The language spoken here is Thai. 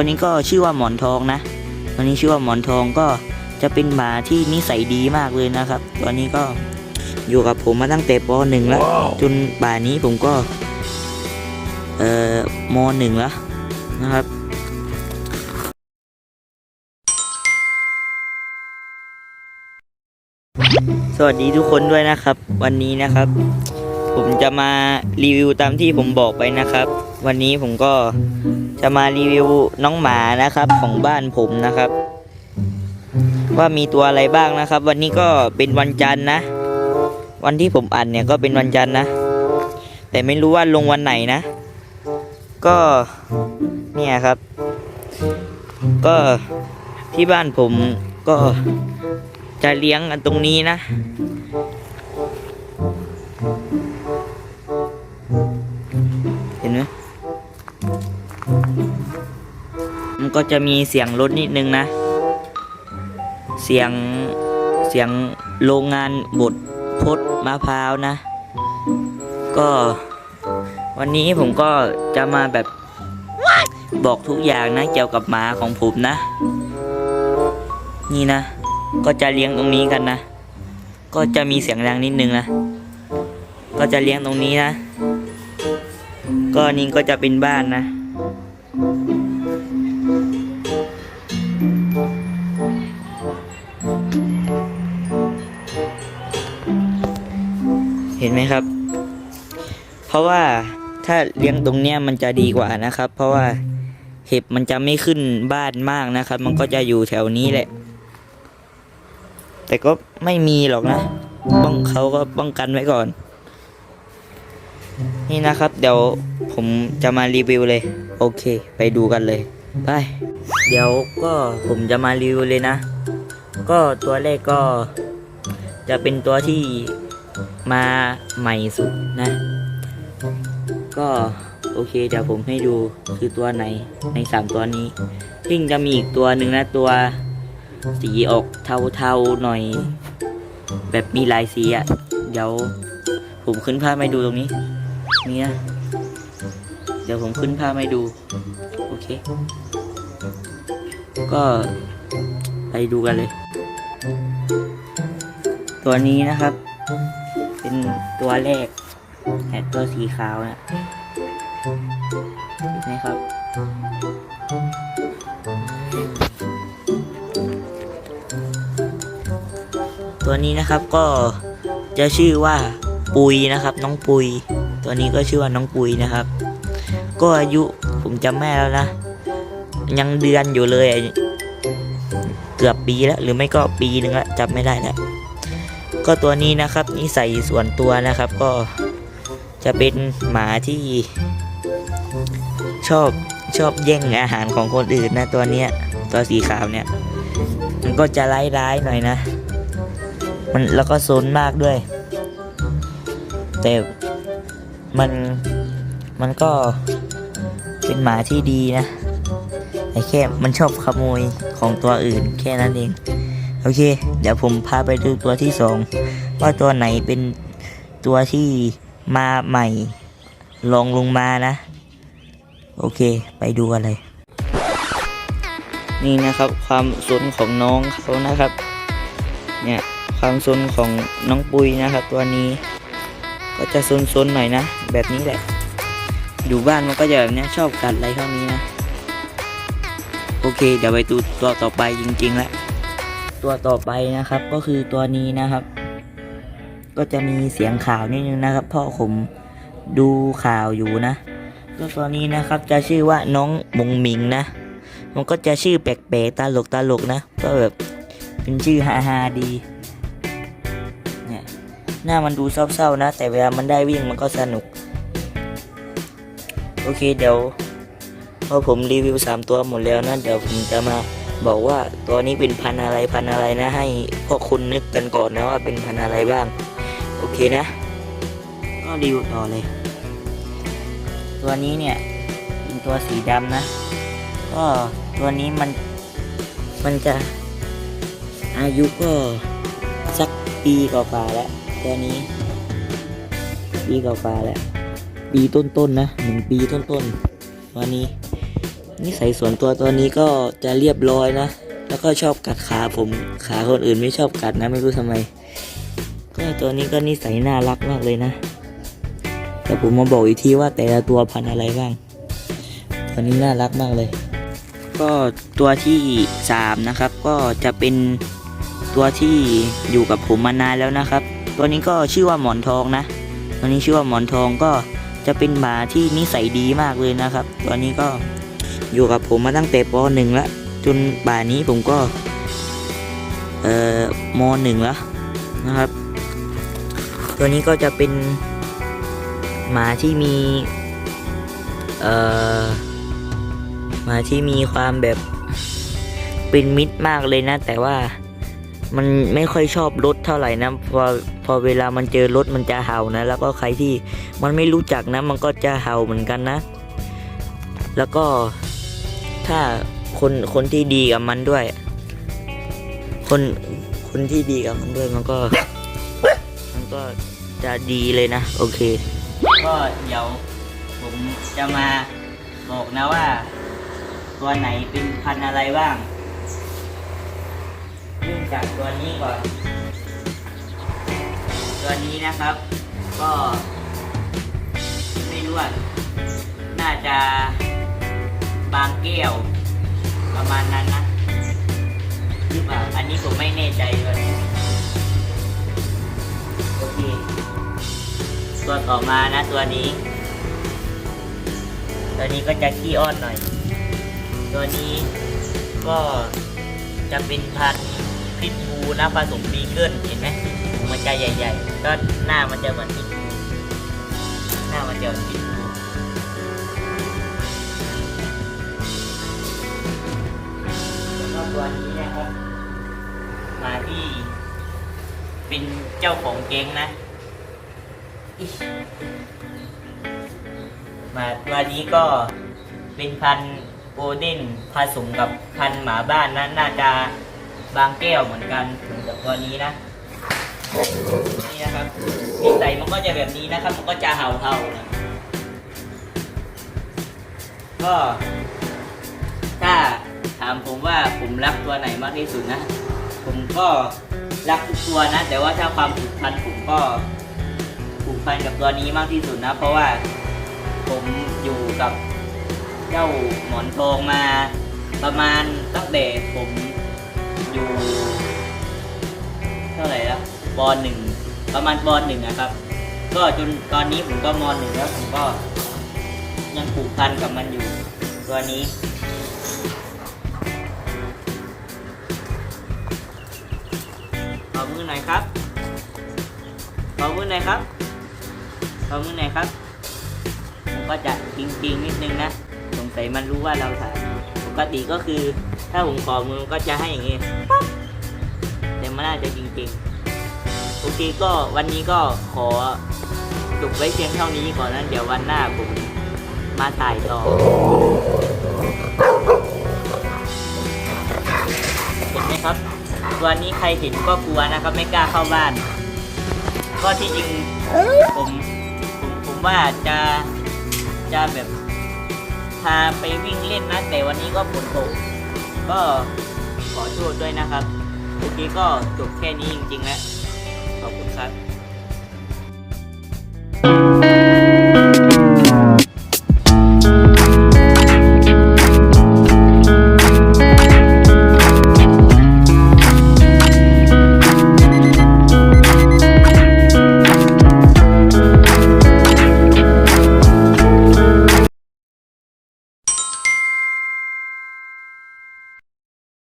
ตัวนี้ก็ชื่อว่าหมอนทองนะ ตัวนี้ชื่อว่าหมอนทองก็จะเป็นหมาที่นิสัยดีมากเลยนะครับตัวนี้ก็อยู่กับผมมาตั้งแต่ป .1 แล้ว จนป่านนี้ผมก็ เอ่อม .1 แล้วนะครับสวัสดีทุกคนด้วยนะครับ วันนี้นะครับ ผมจะมารีวิวตามที่ผมบอกไปนะครับ วันนี้ผมก็จะมารีวิวน้องหมานะครับของบ้านผมนะครับ ว่ามีตัวอะไรบ้างนะครับ วันนี้ก็เป็นวันจันทร์นะ วันที่ผมอ่านเนี่ยก็เป็นวันจันทร์นะ แต่ไม่รู้ว่าลงวันไหนนะ ก็เนี่ยครับ ก็ที่บ้านผมก็จะเลี้ยงกันตรงนี้นะ ก็จะมีเสียงรถนิดนึงนะ เสียงเสียงโรงงานบดพดมะพร้าวนะ ก็วันนี้ผมก็จะมาแบบบอกทุกอย่างนะเกี่ยวกับหมาของผมนะ นี่นะ ก็จะเลี้ยงตรงนี้กันนะ ก็จะมีเสียงดังนิดนึงนะ ก็จะเลี้ยงตรงนี้นะ ก็นี่ก็จะเป็นบ้านนะ ห็นไหมครับ เพราะว่าถ้าเลี้ยงตรงเนี้ยมันจะดีกว่านะครับ เพราะว่าเห็บมันจะไม่ขึ้นบ้านมากนะครับ มันก็จะอยู่แถวนี้แหละ แต่ก็ไม่มีหรอกนะป้องเขาก็ป้องกันไว้ก่อน นี่นะครับ เดี๋ยวผมจะมารีวิวเลย โอเค ไปดูกันเลยไปเดี๋ยวก็ผมจะมารีวิวเลยนะ ก็ตัวแรกก็จะเป็นตัวที่ มาใหม่สุดนะ ก็โอเคเดี๋ยวผมให้ดูคือตัวไหนในสามตัวนี้ซึ่งจะมีอีกตัวหนึ่งนะตัวสีออกเทาๆหน่อย แบบมีลายสีอะ่ะ เดี๋ยวผมขึ้นภาพให้ดูตรงนี้ นี่นะเดี๋ยวผมขึ้นภาพให้ดู โอเค ก็ไปดูกันเลย ตัวนี้นะครับ เป็นตัวแรกแต่ตัวสีขาวนะเห็นไหมครับ ตัวนี้นะครับก็จะชื่อว่าปุยนะครับ น้องปุย ตัวนี้ก็ชื่อว่าน้องปุยนะครับ ก็อายุผมจำแม่แล้วนะ ยังเดือนอยู่เลย เกือบปีแล้ว หรือไม่ก็ปีหนึ่งแล้วจำไม่ได้แล้ว ก็ตัวนี้นะครับนิสัยส่วนตัวนะครับก็จะเป็นหมาที่ชอบชอบแย่งอาหารของคนอื่นนะตัวเนี้ยตัวสีขาวเนี่ย มันก็จะร้ายๆหน่อยนะ มันแล้วก็ซนมากด้วย แต่มันมันก็เป็นหมาที่ดีนะแต่แค่มันชอบขโมยของตัวอื่นแค่นั้นเอง โอเค เดี๋ยวผมพาไปดูตัวที่สองว่าตัวไหนเป็นตัวที่มาใหม่ลองลงมานะ โอเค ไปดูกันเลย นี่นะครับความสนของน้องเขานะครับ เนี่ยความสนของน้องปุยนะครับ ตัวนี้ก็จะซนๆหน่อยนะ แบบนี้แหละ อยู่บ้านมันก็จะแบบนี้ชอบกัดอะไรเท่านี้นะ โอเค เดี๋ยวไปดูตัวต่อไปจริงๆแล้ว ตัวต่อไปนะครับ ก็คือตัวนี้นะครับ ก็จะมีเสียงข่าวนิดนึงนะครับพราะผมดูข่าวอยู่นะก็ตัวนี้นะครับจะชื่อว่าน้องมงมิงนะ มันก็จะชื่อแปลกๆตลกตลกนะ ก็แบบเป็นชื่อฮาฮาดีเนี่ยหน้ามันดูเศร้าๆนะ แต่เวลามันได้วิ่งมันก็สนุก โอเคเดี๋ยวพอผมรีวิวสามตัวหมดแล้วนะ เดี๋ยวผมจะมา บอกว่าตัวนี้เป็นพันอะไรพันอะไรนะ ให้พวกคุณนึกกันก่อนนะว่าเป็นพันอะไรบ้าง โอเคนะ ก็รีวิวต่อเลย ตัวนี้เนี่ยเป็นตัวสีดำนะ ก็ตัวนี้มันมันจะอายุก็สักปีกว่าๆแล้วตัวนี้ ปีกว่าๆแล้วปีต้นๆนะหนึ่งปีต้นๆตัวนี้ นิสัยส่วนตัวตัวนี้ก็จะเรียบร้อยนะ แล้วก็ชอบกัดขาผมขาคนอื่นไม่ชอบกัดนะไม่รู้ทำไม ก็ตัวนี้ก็นิสัยน่ารักมากเลยนะ แต่ผมมาบอกอีกทีว่าแต่ละตัวพันอะไรบ้าง ตัวนี้น่ารักมากเลย ก็ตัวที่สามนะครับ ก็จะเป็นตัวที่อยู่กับผมมานานแล้วนะครับ ตัวนี้ก็ชื่อว่าหมอนทองนะ ตัวนี้ชื่อว่าหมอนทองก็จะเป็นหมาที่นิสัยดีมากเลยนะครับ ตัวนี้ก็ อยู่กับผมมาตั้งแต่ปหนึ่งแล้วจนป่านนี้ผมก็ เอ่อมหนึ่งแล้วนะครับ ตัวนี้ก็จะเป็นหมาที่มี เอ่อหมาที่มีความแบบเป็นมิตรมากเลยนะ แต่ว่ามันไม่ค่อยชอบรถเท่าไหร่นะพอพอเวลามันเจอรถมันจะเห่านะ แล้วก็ใครที่มันไม่รู้จักนะ มันก็จะเห่าเหมือนกันนะ แล้วก็ ถ้าคนคนที่ดีกับมันด้วย คนคนที่ดีกับมันด้วยมันก็ มันก็จะดีเลยนะ โอเค ก็เดี๋ยวผมจะมาบอกนะว่า ตัวไหนเป็นพันธุ์อะไรบ้างเริ่มจากตัวนี้ก่อน ตัวนี้นะครับ ก็ ไม่รู้ว่าน่าจะ บางแก้ว ประมาณนั้นนะหรือเปล่าอันนี้ผมไม่แน่ใจเลยโอเค ตัวต่อมานะตัวนี้ ตัวนี้ก็จะขี้อ้อนหน่อย ตัวนี้ก็จะเป็นพันธุ์พิษบูนะผสมบีเกิลเห็นไหมมันจะใหญ่ ๆ ก็หน้ามันจะเหมือนพิษบูหน้ามันจะเหมือนพิษบู เป็นเจ้าของเก้งนะมาตัวนี้ก็เป็นพันโกลเด้นผสมกับพันหมาบ้านนะน่าจะบางแก้วเหมือนกันเหมือนกับตัวนี้นะนี่นะครับนิสัยมันก็จะแบบนี้นะครับ มันก็จะเห่าเห่าๆนะก็ ถ้าถามผมว่าผมรักตัวไหนมากที่สุดนะ ผมก็รักทุกตัวนะ แต่ว่าถ้าความผูกพันผมก็ผูกพันกับตัวนี้มากที่สุดนะ เพราะว่าผมอยู่กับเจ้าหมอนทองมาประมาณตั้งแต่ผมอยู่เท่าไหร่ล้วปหนึ่งประมาณปหนึ่งนะครับ ก็จนตอนนี้ผมก็มหนึ่งแล้วผมก็ยังผูกพันกับมันอยู่ตัวนี้ มือหน่อยครับ ขอมือหน่อยครับ ขอมือหน่อยครับผมก็จะจริงๆนิดนึงนะ สงสัยมันรู้ว่าเราถ่าย ปกติก็คือ ถ้าผมขอมือก็จะให้อย่างงี้แต่มันน่าจะจริงๆ โอเคก็วันนี้ก็ขอจบไว้เพียงเท่านี้ก่อนนะเดี๋ยววันหน้าผมมาถ่ายต่อเห็นไหมครับ ตัวนี้ใครเห็นก็กลัวนะครับไม่กล้าเข้าบ้าน ก็ที่จริงผมผมผมว่าจะจะแบบพาไปวิ่งเล่นนะ แต่วันนี้ก็ฝนตกก็ขอโทษด้วยนะครับโอเคก็จบแค่นี้จริงๆแล้วขอบคุณครับ